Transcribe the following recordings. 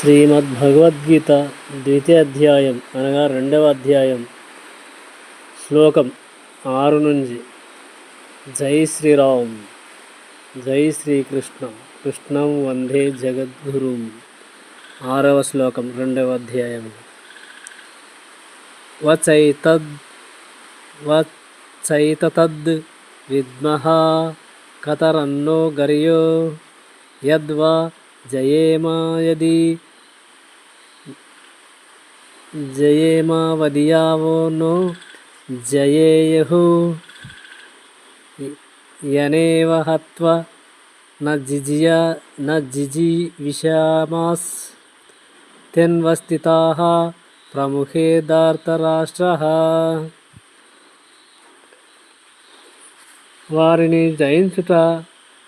శ్రీమద్భగవద్గీత ద్వితీయ అధ్యాయం అనగా రెండవ అధ్యాయం శ్లోకం ఆరు నుంచి జై శ్రీరామ్ జై శ్రీకృష్ణ కృష్ణం వందే జగద్గురు. ఆరవ శ్లోకం రెండవ అధ్యాయం వచైతద్ వచైతతద్ విద్మః కతరన్నో గర్యో యద్వా జయేమా యది జయేమావదియావో నో జయేయు యనేవ హత్వ న జిజియ న జిజి విషామాస్. తెన్వస్థితా ప్రముఖే దార్తరాష్ట్ర. వారిని జయించుట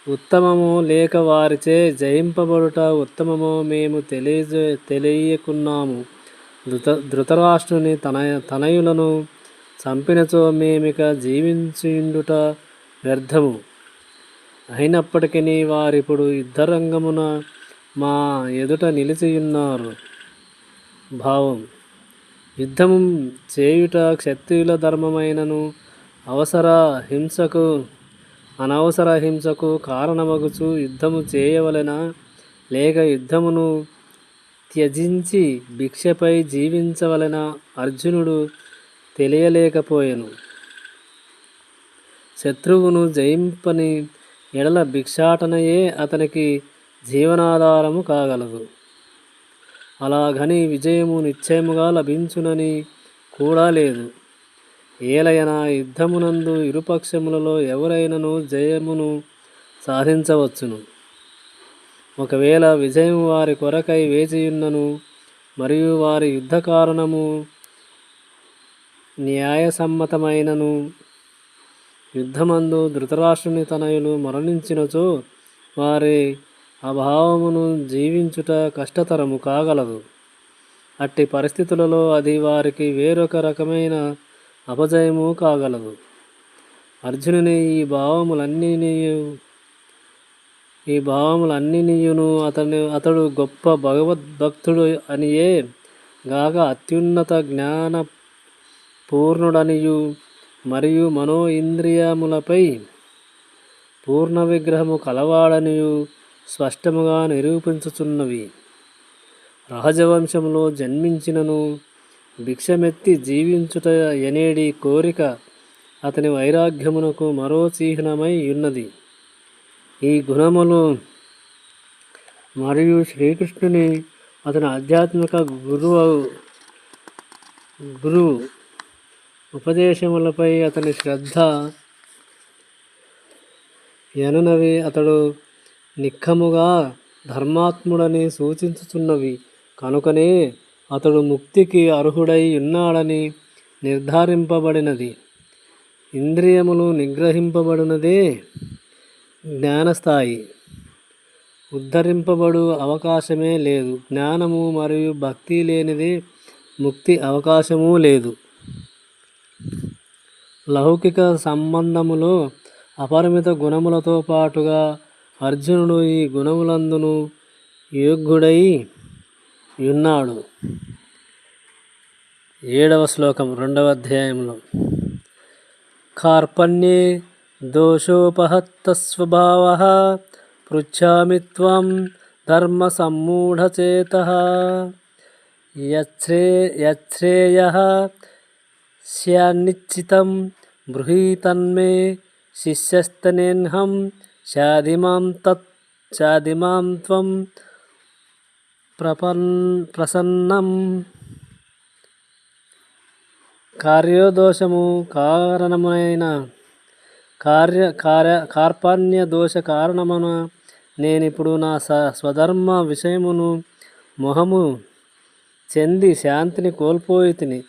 ఉత్తమము లేక వారిచే జయింపబడుట ఉత్తమము మేము తెలియజే తెలియకున్నాము. ధృత ధృతరాష్ట్రుని తన తనయులను చంపినచో మేమిక జీవించుండుట వ్యర్థము. అయినప్పటికీ వారిప్పుడు యుద్ధరంగమున మా ఎదుట నిలిచియున్నారు భావం. యుద్ధము చేయుట క్షత్రియుల ధర్మమైనను అవసర హింసకు అనవసర హింసకు కారణమగుచు యుద్ధము చేయవలెన లేక యుద్ధమును త్యజించి భిక్షపై జీవించవలన అర్జునుడు తెలియలేకపోయెను. శత్రువును జయింపని ఎడల భిక్షాటనయే అతనికి జీవనాధారము కాగలదు. అలాగని విజయము నిశ్చయముగా లభించునని కూడా లేదు. ఏలయన యుద్ధమునందు ఇరుపక్షములలో ఎవరైనను జయమును సాధించవచ్చును. ఒకవేళ విజయం వారి కొరకై వేచియున్నను మరియు వారి యుద్ధ కారణము న్యాయసమ్మతమైనను యుద్ధమందు ధృతరాష్ట్రుని తనయులు మరణించినచో వారి అభావమును జీవించుట కష్టతరము కాగలదు. అట్టి పరిస్థితులలో అది వారికి వేరొక రకమైన అపజయము కాగలదు. అర్జునుని ఈ భావములన్నీ ఈ భావములన్నీయును అతను అతడు గొప్ప భగవద్భక్తుడు అనియే. గాక అత్యున్నత జ్ఞాన పూర్ణుడనియు. మరియు మనో ఇంద్రియములపై పూర్ణ విగ్రహము కలవాడనియు. స్పష్టముగా నిరూపించుచున్నవి. రాజవంశంలో జన్మించినను. భిక్షమెత్తి జీవించుట ఎనేడి కోరిక. అతని వైరాగ్యమునకు మరో చిహ్నమై ఉన్నది. ఈ గుణములు మరియు శ్రీకృష్ణుని అతని ఆధ్యాత్మిక గురువు గురువు ఉపదేశములపై అతని శ్రద్ధ ఎననవి. అతడు నిక్కముగా ధర్మాత్ముడని సూచించుతున్నవి కనుకనే అతడు ముక్తికి అర్హుడై ఉన్నాడని నిర్ధారింపబడినది. ఇంద్రియములు నిగ్రహింపబడినదే. జ్ఞానస్థాయి. ఉద్ధరింపబడు అవకాశమే లేదు. జ్ఞానము మరియు భక్తి లేనిది ముక్తి అవకాశము లేదు. లౌకిక సంబంధములో అపరిమిత గుణములతో పాటుగా అర్జునుడు ఈ గుణములందును యోగ్యుడై ఉన్నాడు. ఏడవ శ్లోకం రెండవ అధ్యాయంలో. కార్పణ్యే దోషోపహత్త స్వభావ పృచ్ఛామి త్వం ధర్మ సమ్మూఢచేత యచ్రే యచ్రేయ స్యాన్నిశ్చితం బృహీతన్మే శిష్యస్తనేహం షాదిమాం తత్ షాదిమాం త్వం ప్రపన్ ప్రసన్నం కార్యోదోషము కారణమైన కార్య కార్య కార్పణ్య దోష కారణమున నేనిప్పుడు నా స స్వధర్మ విషయమును మొహము చెంది శాంతిని కోల్పోయి తిని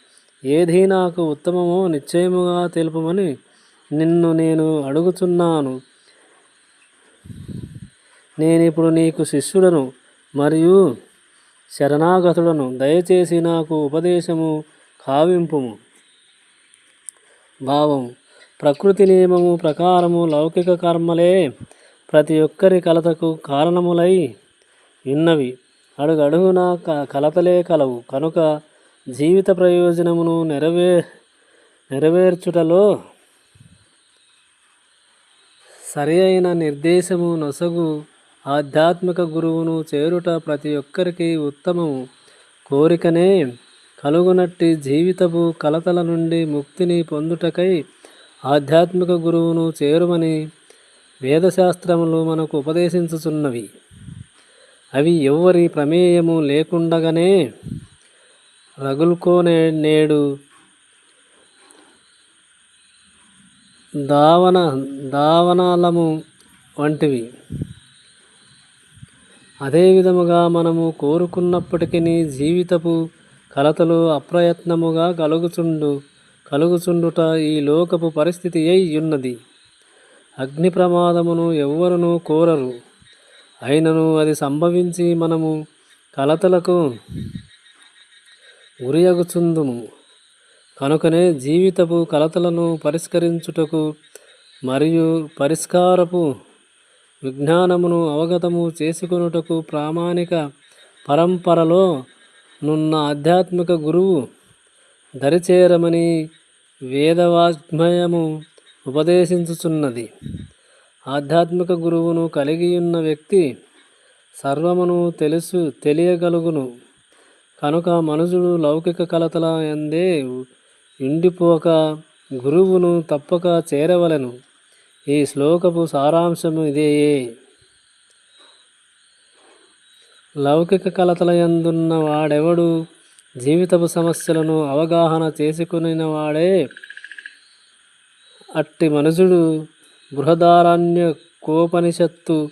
ఏది నాకు ఉత్తమమో నిశ్చయముగా తెలుపమని నిన్ను నేను అడుగుచున్నాను. నేనిప్పుడు నీకు శిష్యుడను మరియు శరణాగతుడను దయచేసి నాకు ఉపదేశము కావింపుము. భావం ప్రకృతి నియమము ప్రకారము లౌకిక కర్మలే ప్రతి ఒక్కరి కలతకు కారణములై ఉన్నవి. అడుగడుగునా క కలతలే కలవు. కనుక జీవిత ప్రయోజనమును నెరవే నెరవేర్చుటలో సరి అయిన నిర్దేశము నొసగు ఆధ్యాత్మిక గురువును చేరుట ప్రతి ఒక్కరికి ఉత్తమము. కోరికనే కలుగునట్టి జీవితపు కలతల నుండి ముక్తిని పొందుటకై ఆధ్యాత్మిక గురువును చేరుమని వేదశాస్త్రములు మనకు ఉపదేశించుచున్నవి. అవి ఎవ్వరి ప్రమేయము లేకుండగానే రగులుకోనే నేడు దావన దావనాలము వంటివి. అదే విధముగా మనము కోరుకున్నప్పటికీ జీవితపు కలతలు అప్రయత్నముగా కలుగుచుండు. కలుగుచుండుట ఈ లోకపు పరిస్థితి అయి ఉన్నది అగ్ని ప్రమాదమును ఎవ్వరునూ కోరరు. అయినను అది సంభవించి మనము కలతలకు గురియగుచుందుము కనుకనే జీవితపు కలతలను పరిష్కరించుటకు మరియు పరిష్కారపు విజ్ఞానమును అవగతము చేసుకొనుటకు ప్రామాణిక పరంపరలో నున్న ఆధ్యాత్మిక గురువు దరిచేరమని వేదవాగ్మయము ఉపదేశించుచున్నది. ఆధ్యాత్మిక గురువును కలిగి ఉన్న వ్యక్తి సర్వమును తెలుసు తెలియగలుగును. కనుక మనుషుడు లౌకిక కలతల ఎందే ఉండిపోక గురువును తప్పక చేరవలెను. ఈ శ్లోకపు సారాంశము ఇదేయే. లౌకిక కలతల యందున్న వాడెవడు? జీవితపు సమస్యలను అవగాహన చేసుకుని వాడే అట్టి మనుషుడు బృహదారణ్య కోపనిషత్తు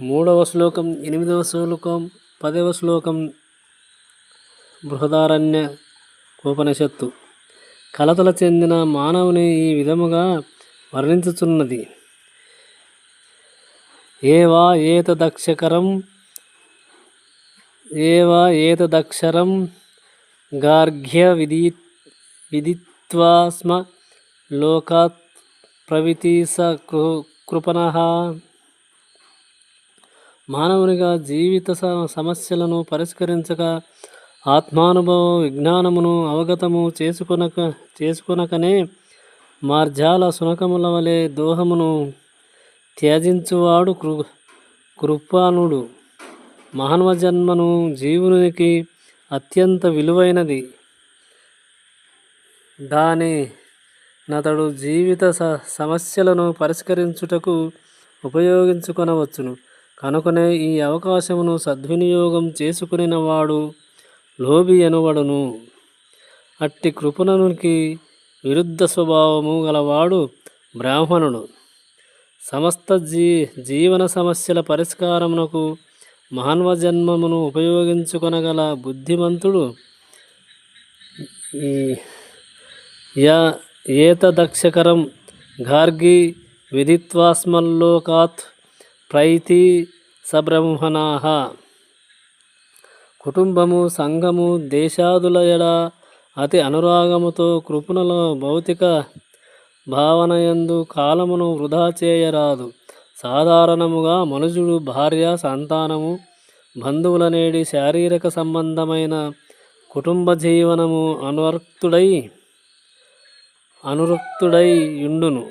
మూడవ శ్లోకం ఎనిమిదవ శ్లోకం పదవ శ్లోకం బృహదారణ్య కోపనిషత్తు. కలతల చెందిన మానవుని ఈ విధముగా వర్ణించుచున్నది. ఏవా ఏత దక్షకరం ఏవ ఏతదక్షరం గార్ఘ్య విధి విదిత్వా స్మ లోకాత్ ప్రవితి స కృ కృపణ. మానవునిగా జీవిత సమస్యలను పరిష్కరించక ఆత్మానుభవ విజ్ఞానమును అవగతము చేసుకొనక చేసుకొనకనే మార్జాల సునకముల వలె దోహమును త్యజించువాడు కృ కృపానుడు మానవ జన్మను జీవునికి అత్యంత విలువైనది. దాని నతడు జీవిత స సమస్యలను పరిష్కరించుటకు ఉపయోగించుకొనవచ్చును. కనుకనే ఈ అవకాశమును సద్వినియోగం చేసుకునిన వాడు లోబి అనువడును అట్టి కృపణునికి విరుద్ధ స్వభావము గలవాడు బ్రాహ్మణుడు. సమస్త జీ జీవన సమస్యల పరిష్కారమునకు మానవ జన్మమును ఉపయోగించుకొనగల బుద్ధిమంతుడు ఈ యా ఏతదక్షకరం గార్గి విదిత్వాస్మల్లోకాత్ ప్రైతి సబ్రహ్మణాహ కుటుంబము సంఘము దేశాదుల ఎడ అతి అనురాగముతో కృపణలో భౌతిక భావనయందు కాలమును వృధా చేయరాదు. సాధారణముగా మనుషుడు భార్య సంతానము బంధువులనేటి శారీరక సంబంధమైన కుటుంబ జీవనము అనురక్తుడై అనురక్తుడై యుండును.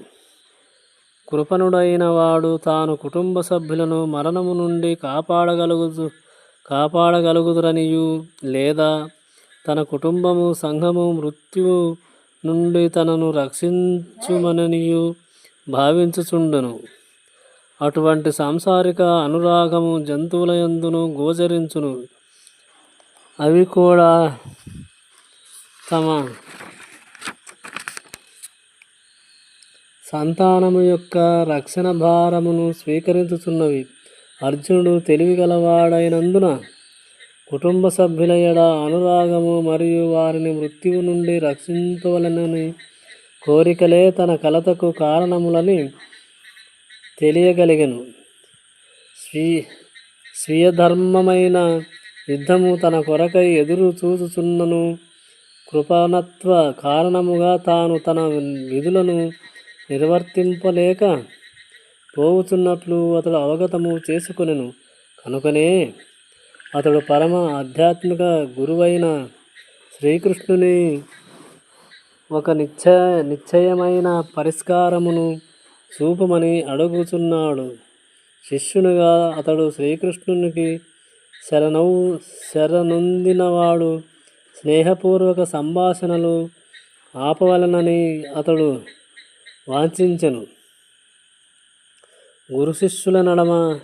కృపణుడైన వాడు తాను కుటుంబ సభ్యులను మరణము నుండి కాపాడగలుగుతు కాపాడగలుగుదురనియు లేదా తన కుటుంబము సంఘము మృత్యువు నుండి తనను రక్షించుమననియు భావించుచుండును. అటువంటి సాంసారిక అనురాగము జంతువుల యందును గోచరించును. అవి కూడా తమ సంతానము యొక్క రక్షణ భారమును స్వీకరించుచున్నవి. అర్జునుడు తెలివిగలవాడైనందున కుటుంబ సభ్యుల ఎడ అనురాగము మరియు వారిని మృత్యువు నుండి రక్షించవలనని కోరికలే తన కలతకు కారణములని తెలియగలిగను. స్వీ స్వీయధర్మమైన యుద్ధము తన కొరకై ఎదురు చూచుచున్నను. కృపణత్వ కారణముగా తాను తన విధులను నిర్వర్తింపలేక పోవుచున్నట్లు అతడు అవగతము చేసుకునెను. కనుకనే అతడు పరమ ఆధ్యాత్మిక గురువైన శ్రీకృష్ణుని ఒక నిశ్చయ నిశ్చయమైన పరిష్కారమును చూపమని అడుగుచున్నాడు. శిష్యునిగా అతడు శ్రీకృష్ణునికి శరణవు శరణొందినవాడు స్నేహపూర్వక సంభాషణలు ఆపవలనని అతడు వాంఛించెను. గురు శిష్యుల నడమ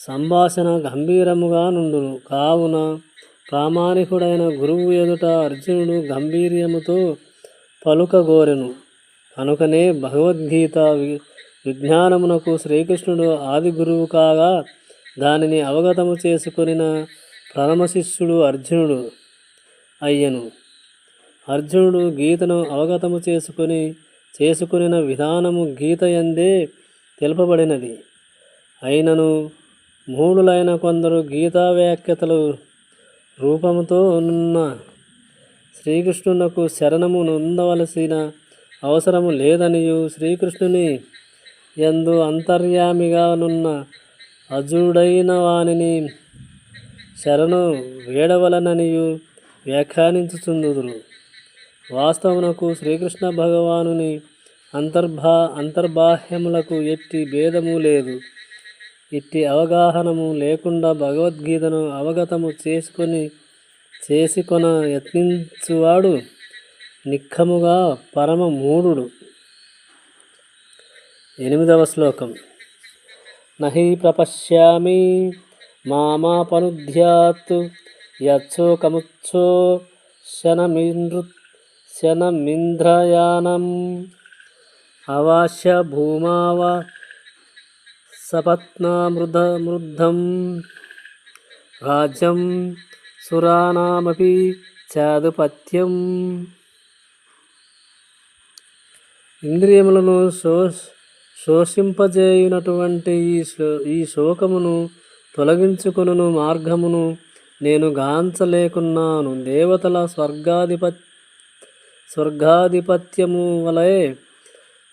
సంభాషణ గంభీరముగా నుండును. కావున ప్రామాణికుడైన గురువు ఎదుట అర్జునుడు గంభీర్యముతో పలుకగోరెను. కనుకనే భగవద్గీత వి- విజ్ఞానమునకు శ్రీకృష్ణుడు ఆది గురువు కాగా దానిని అవగతము చేసుకొనిన ప్రథమ శిష్యుడు అర్జునుడు అయ్యను. అర్జునుడు గీతను అవగతము చేసుకొని చేసుకునిన విధానము గీత ఎందే తెలుపబడినది. అయినను మూఢులైన కొందరు గీతా వ్యాఖ్యతలు రూపముతో ఉన్న శ్రీకృష్ణునకు శరణము నొందవలసిన అవసరము లేదనియు శ్రీకృష్ణుని ఎందు అంతర్యామిగా నున్న అజుడైన వానిని శరణు వేడవలననియు వ్యాఖ్యానించుచుందురు వాస్తవనకు శ్రీకృష్ణ భగవానుని అంతర్భా అంతర్బాహ్యములకు ఎట్టి భేదము లేదు. ఇట్టి అవగాహనము లేకుండా భగవద్గీతను అవగతము చేసుకొని చేసుకొన యత్నించువాడు నిఖముగా పరమ మూఢుడు ఎనిమిదవ శ్లోకం. నహి ప్రపశ్యామి మామాపనుధ్యాత్ యచ్చోకముచ్చో శనమింద్రు శనమింద్రయానం అవాస్య భూమావ సపత్నామృద మృద్ధం రాజ్యం సురానామపి చాదుపత్యం ఇంద్రియములను శో శోషింపజేయునటువంటి ఈ శో ఈ శోకమును తొలగించుకొనును మార్గమును నేను గాంచలేకున్నాను. దేవతల స్వర్గాధిప స్వర్గాధిపత్యము వలె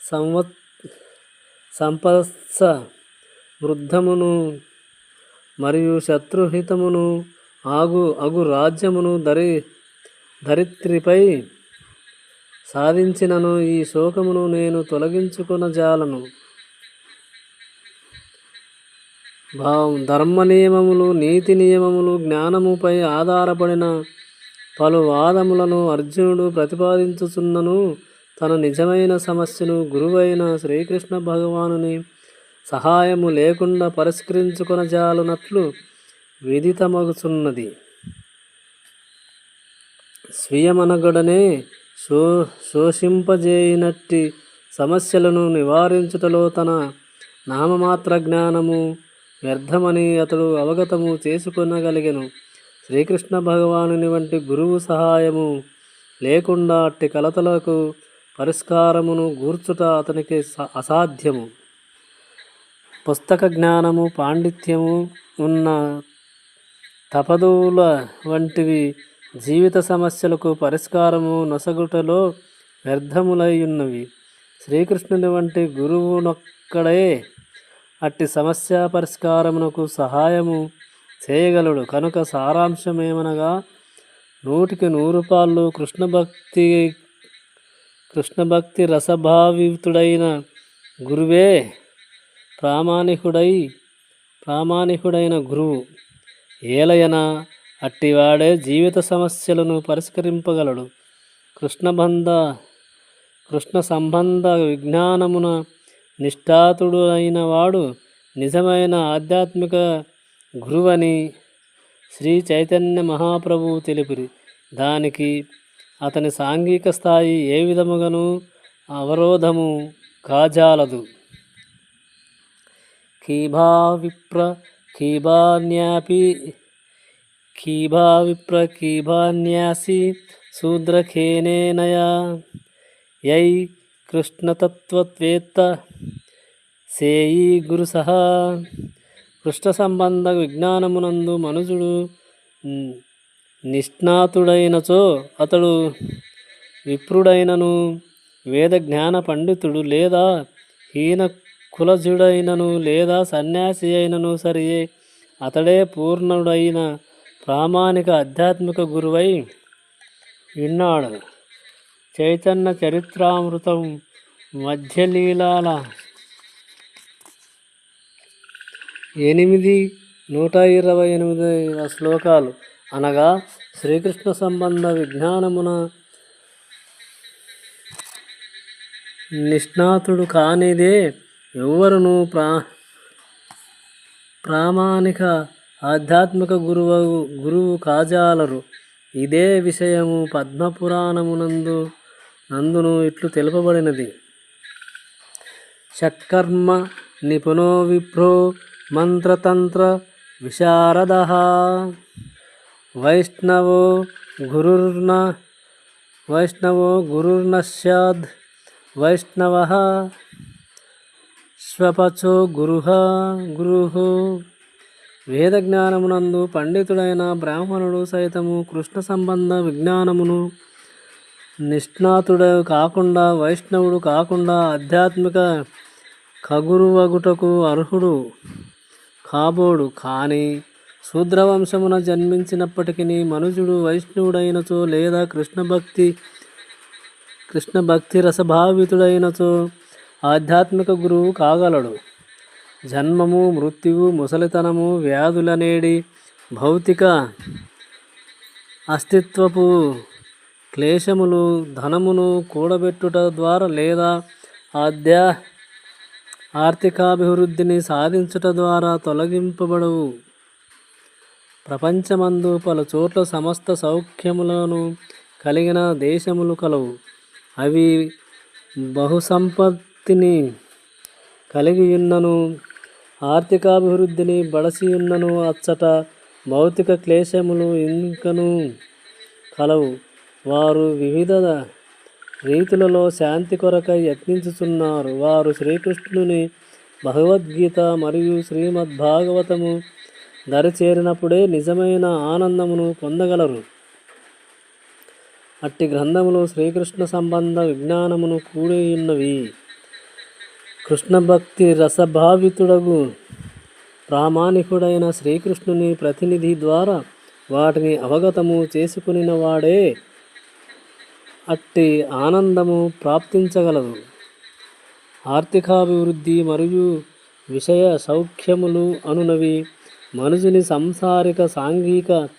సంవత్ సంపత్స వృద్ధమును మరియు శత్రుహితమును ఆగు అగు రాజ్యమును దరి ధరిత్రిపై సాధించినను ఈ శోకమును నేను తొలగించుకొనజాలను భావం ధర్మ నియమములు నీతి నియమములు జ్ఞానముపై ఆధారపడిన పలు వాదములను అర్జునుడు ప్రతిపాదించుచున్నను. తన నిజమైన సమస్యను గురువైన శ్రీకృష్ణ భగవానుని సహాయము లేకుండా పరిష్కరించుకొనజాలునట్లు విదితమగుచున్నది. స్వీయమనగడనే శో శోషింపజేయనట్టి సమస్యలను నివారించుటలో తన నామమాత్ర జ్ఞానము వ్యర్థమని అతడు అవగతము చేసుకొనగలిగెను. శ్రీకృష్ణ భగవానుని వంటి గురువు సహాయము లేకుండా అట్టి కలతలకు పరిష్కారమును గూర్చుట అతనికి అసాధ్యము. పుస్తక జ్ఞానము పాండిత్యము ఉన్న తపదువుల వంటివి జీవిత సమస్యలకు పరిష్కారము నొసగుటలో వ్యర్థములై ఉన్నవి శ్రీకృష్ణుని వంటి గురువునొక్కడే అట్టి సమస్య పరిష్కారమునకు సహాయము చేయగలడు. కనుక సారాంశమేమనగా నూటికి నూరు పాళ్ళు కృష్ణ భక్తి రసభావితుడైన గురువే ప్రామాణికుడై ప్రామాణికుడైన గురువు. ఏలయన అట్టివాడే జీవిత సమస్యలను పరిష్కరింపగలడు. కృష్ణబంధ కృష్ణ సంబంధ విజ్ఞానమున నిష్ఠాతుడు అయిన వాడు నిజమైన ఆధ్యాత్మిక గురువని శ్రీ చైతన్య మహాప్రభువు తెలిపిరి. దానికి అతని సాంఘిక స్థాయి ఏ విధముగాను అవరోధము కాజాలదు. కీభా విప్ర కీభాన్యాపి కీభా విప్ర కీభాన్యాసి శూద్రఖేనేనయా యై కృష్ణతత్వత్వేత్త సేయీ గురు సహా కృష్ణ సంబంధ విజ్ఞానమునందు మనుజుడు నిష్ణాతుడైనచో అతడు విప్రుడైనను వేద జ్ఞాన పండితుడు లేదా హీన కులజుడైనను లేదా సన్యాసి అయినను సరియే అతడే పూర్ణుడైన ప్రామాణిక ఆధ్యాత్మిక గురువై విన్నాడు చైతన్య చరిత్రామృతం మధ్యలీలాల ఎనిమిది నూట ఇరవై ఎనిమిది శ్లోకాలు. అనగా శ్రీకృష్ణ సంబంధ విజ్ఞానమున నిష్ణాతుడు కానిదే ఎవ్వరును ప్రా ప్రామాణిక ఆధ్యాత్మిక గురువు గురువు కాజాలరు. ఇదే విషయము పద్మపురాణమునందు నందును ఇట్లు తెలుపబడినది. షట్కర్మ నిపుణో విప్రో మంత్రతంత్ర విశారద. వైష్ణవో గురుర్న వైష్ణవో గురుర్న సద్ వైష్ణవ. స్వపచో గురు గురు. వేద జ్ఞానమునందు పండితుడైన బ్రాహ్మణుడు సైతము కృష్ణ సంబంధ విజ్ఞానమును నిష్ణాతుడు కాకుండా వైష్ణవుడు కాకుండా ఆధ్యాత్మిక ఖగురువగుటకు అర్హుడు కాబోడు. కానీ శూద్రవంశమున జన్మించినప్పటికీ మనుజుడు వైష్ణవుడైనచో లేదా కృష్ణ భక్తి కృష్ణ భక్తి రసభావితుడైనచో ఆధ్యాత్మిక గురువు కాగలడు. జన్మము మృత్యువు ముసలితనము వ్యాధులనేడి భౌతిక అస్తిత్వపు క్లేశములు ధనమును కూడబెట్టుట ద్వారా లేదా ఆధ్యా ఆర్థికాభివృద్ధిని సాధించుట ద్వారా తొలగింపబడవు. ప్రపంచమందు పలు చోట్ల సమస్త సౌఖ్యములను కలిగిన దేశములు కలవు. అవి బహుసంపత్తిని కలిగి ఉన్నను ఆర్థికాభివృద్ధిని బడసియున్నను అచ్చట భౌతిక క్లేశములు ఇంకను కలవు. వారు వివిధ రీతులలో శాంతి కొరకై యత్నించుచున్నారు. వారు శ్రీకృష్ణుని భగవద్గీత మరియు శ్రీమద్భాగవతము దరిచేరినప్పుడే నిజమైన ఆనందమును పొందగలరు. అట్టి గ్రంథములు శ్రీకృష్ణ సంబంధ విజ్ఞానమును కూడి ఉన్నవి కృష్ణ భక్తి రసభావితుడగు ప్రామాణికుడైన శ్రీకృష్ణుని ప్రతినిధి ద్వారా వాటిని అవగతము చేసుకునిన వాడే అట్టి ఆనందము ప్రాప్తించగలదు. ఆర్థికాభివృద్ధి మరియు విషయ సౌఖ్యములు అనునవి మనుషుని సంసారిక సాంఘిక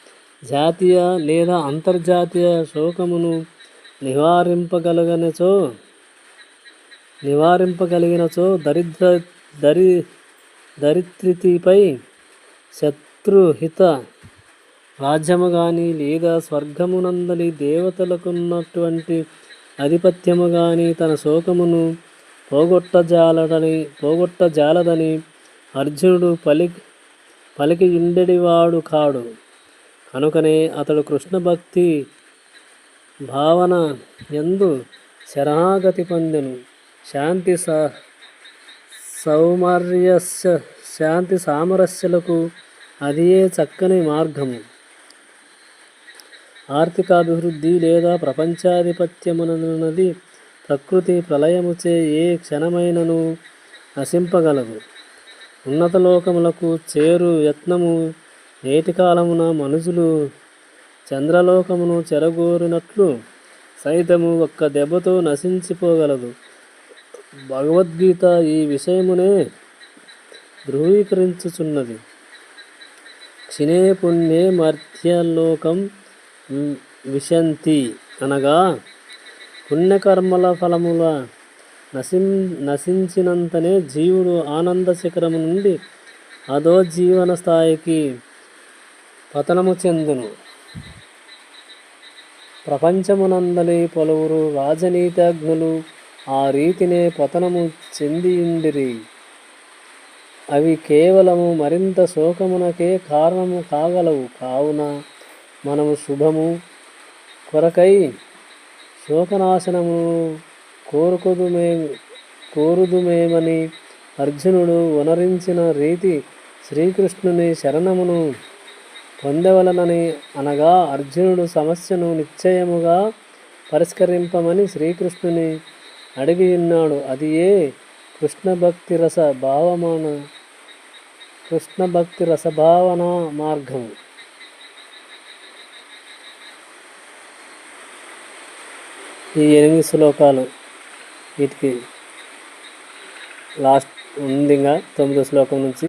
జాతీయ లేదా అంతర్జాతీయ శోకమును నివారింపగలగనచో నివారింపగలిగినచో దరిద్ర దరి దరిద్రితిపై శత్రుహిత రాజ్యము కానీ లేదా స్వర్గమునందలి దేవతలకున్నటువంటి ఆధిపత్యము కానీ తన శోకమును పోగొట్టజాలడని పోగొట్టజాలదని అర్జునుడు పలి పలికి ఉండెడివాడు కాడు. కనుకనే అతడు కృష్ణ భక్తి భావన ఎందు శరణాగతి పొందెను. శాంతి సౌమర్యస్య శాంతి సామరస్యలకు అదియే చక్కని మార్గము. ఆర్థికాభివృద్ధి లేదా ప్రపంచాధిపత్యమునది ప్రకృతి ప్రళయముచే ఏ క్షణమైనను నశింపగలదు. ఉన్నత లోకములకు చేరు యత్నము నేటి కాలమున మనుషులు చంద్రలోకమును చెరగోరినట్లు సైతము ఒక్క దెబ్బతో నశించిపోగలదు. భగవద్గీత ఈ విషయమునే ధృవీకరించుచున్నది. క్షిణే పుణ్యే మధ్యలోకం విశంతి అనగా పుణ్యకర్మల ఫలముల నశిం నశించినంతనే జీవుడు ఆనంద శిఖరము నుండి అదో జీవన స్థాయికి పతనము చెందును. ప్రపంచమునందలి పలువురు రాజనీతజ్ఞులు ఆ రీతినే పతనము చెందియుండిరి. అవి కేవలము మరింత శోకమునకే కారణము కాగలవు. కావున మనము శుభము కొరకై శోకనాశనము కోరుకుదుమే కోరుదుమేమని అర్జునుడు వనరించిన రీతి శ్రీకృష్ణుని శరణమును పొందవలనని అనగా అర్జునుడు సమస్యను నిశ్చయముగా పరిష్కరింపమని శ్రీకృష్ణుని అడిగి ఉన్నాడు అది ఏ? కృష్ణ భక్తి రస భావమాన కృష్ణ భక్తి రసభావన మార్గం. ఈ ఎనిమిది శ్లోకాలు వీటికి లాస్ట్ ఉంది ఇంకా తొమ్మిదో శ్లోకం నుంచి.